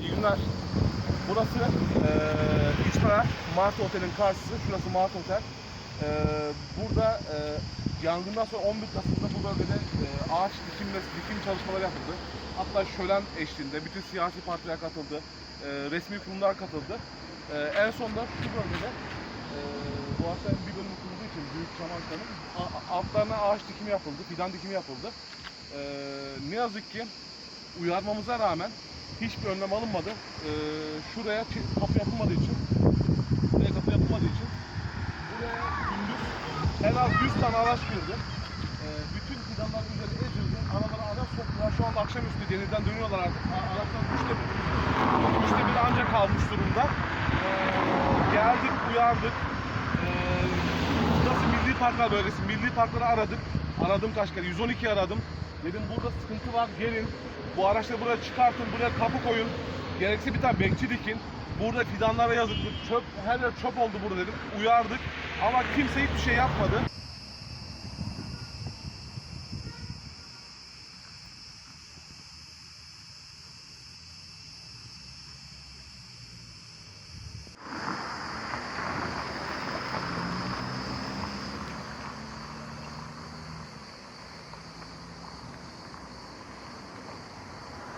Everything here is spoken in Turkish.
İyi günler. Burası e, İçmeler Mart Otel'in karşısı. Şurası Mart Otel. E, burada e, yangından sonra 11 Kasım'da bu bölgede e, ağaç dikim, ve dikim çalışmaları yapıldı. Hatta şölen eşliğinde bütün siyasi partiler katıldı. E, resmi kurumlar katıldı. E, en sonunda şu bölgede e, Boğaziçi'nin bir bölümü kurulduğu için Büyük Çamanka'nın altlarına ağaç dikimi yapıldı, fidan dikimi yapıldı. E, ne yazık ki uyarmamıza rağmen hiçbir önlem alınmadı. E, şuraya kapı yapılmadığı için, buraya kapı yapılmadığı için buraya gündüz en az 100 tane araç girdi. E, bütün fidanlar üzeri ezildi. Aralara araç soktular. Şu anda akşamüstü denizden dönüyorlar artık. Araçlar üçte bir, bir ancak kalmış durumda. E, geldik, uyardık. E, burası Milli Parklar bölgesi. Milli Parkları aradık. Aradım kaç kere. 112 aradım. Dedim burada sıkıntı var. Gelin. Bu araçları buraya çıkartın. Buraya kapı koyun. Gerekse bir tane bekçi dikin. Burada fidanlara yazık. Çöp, her yer çöp oldu burada dedim. Uyardık. Ama kimse hiçbir şey yapmadı.